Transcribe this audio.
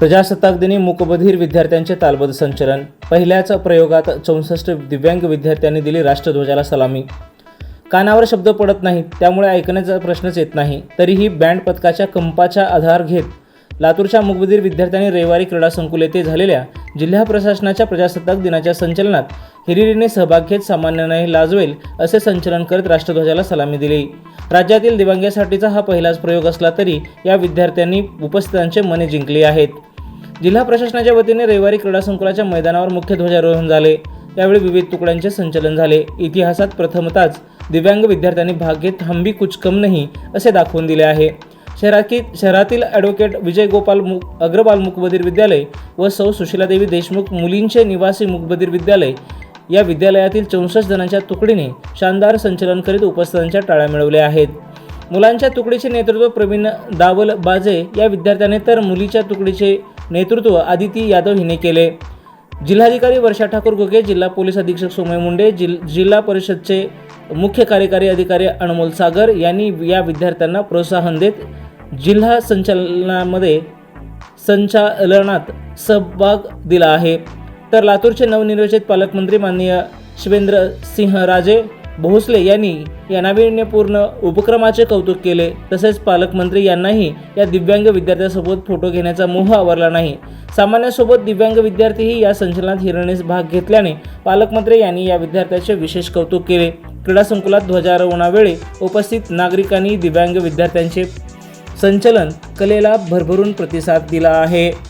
प्रजासत्ताक दिनी मूकबधीर विद्यार्थ्यांचे तालबद्ध संचलन. पहिल्याच प्रयोगात चौसष्ट दिव्यांग विद्यार्थ्यांनी दिली राष्ट्रध्वजाला सलामी. कानावर शब्द पडत नाहीत त्यामुळे ऐकण्याचा प्रश्नच येत नाही. तरीही बँड पथकाच्या कंपाचा आधार घेत लातूरच्या मुकबधीर विद्यार्थ्यांनी रविवारी क्रीडा संकुल येथे झालेल्या जिल्हा प्रशासनाच्या प्रजासत्ताक दिनाच्या संचलनात हिरिरीने सहभाग घेत सामान्यांनाही लाजवेल असे संचलन करत राष्ट्रध्वजाला सलामी दिली. राज्यातील दिव्यांगासाठीचा हा पहिलाच प्रयोग असला तरी या विद्यार्थ्यांनी उपस्थितांचे मने जिंकली आहेत. जिल्हा प्रशासनाच्या वतीने रविवारी क्रीडा संकुलाच्या मैदानावर मुख्य ध्वजारोहण झाले. यावेळी विविध तुकड्यांचे संचलन झाले. इतिहासात प्रथमतःच दिव्यांग विद्यार्थ्यांनी भाग घेत हंबी कुचकम नाही असे दाखवून दिले आहे. शहराकी शहरातील ॲडव्होकेट विजय गोपाल मुक अग्रवाल मुकबधीर विद्यालय व सौ सुशीलादेवी देशमुख मुलींचे निवासी मुकबधीर विद्यालय या विद्यालयातील चौसष्ट जणांच्या तुकडीने शानदार संचलन करीत उपस्थितांच्या टाळ्या मिळवल्या आहेत. मुलांच्या तुकडीचे नेतृत्व प्रवीण दावल बाजे या विद्यार्थ्याने तर मुलीच्या तुकडीचे नेतृत्व आदिती यादव हिने केले. जिल्हाधिकारी वर्षा ठाकूर घोगे जिल्हा पोलीस अधीक्षक सोमय मुंडे जिल जिल्हा परिषदचे मुख्य कार्यकारी अधिकारी अनमोल सागर यांनी या विद्यार्थ्यांना प्रोत्साहन देत जिल्हा संचालनामध्ये संचालनात सहभाग दिला आहे. तर लातूरचे नवनिर्वाचित पालकमंत्री माननीय शिवेंद्र सिंह राजे भोसले यांनी या नाविन्यपूर्ण उपक्रमाचे कौतुक केले. तसेच पालकमंत्री यांनाही या दिव्यांग विद्यार्थ्यासोबत फोटो घेण्याचा मोह आवरला नाही. सामान्यासोबत दिव्यांग विद्यार्थीही या संचलनात हिरणेस भाग घेतल्याने पालकमंत्री यांनी या विद्यार्थ्याचे विशेष कौतुक केले. क्रीडा संकुलात ध्वजारोहणावेळी उपस्थित नागरिकांनी दिव्यांग विद्यार्थ्यांचे संचलन कलेला भरभरून प्रतिसाद दिला आहे.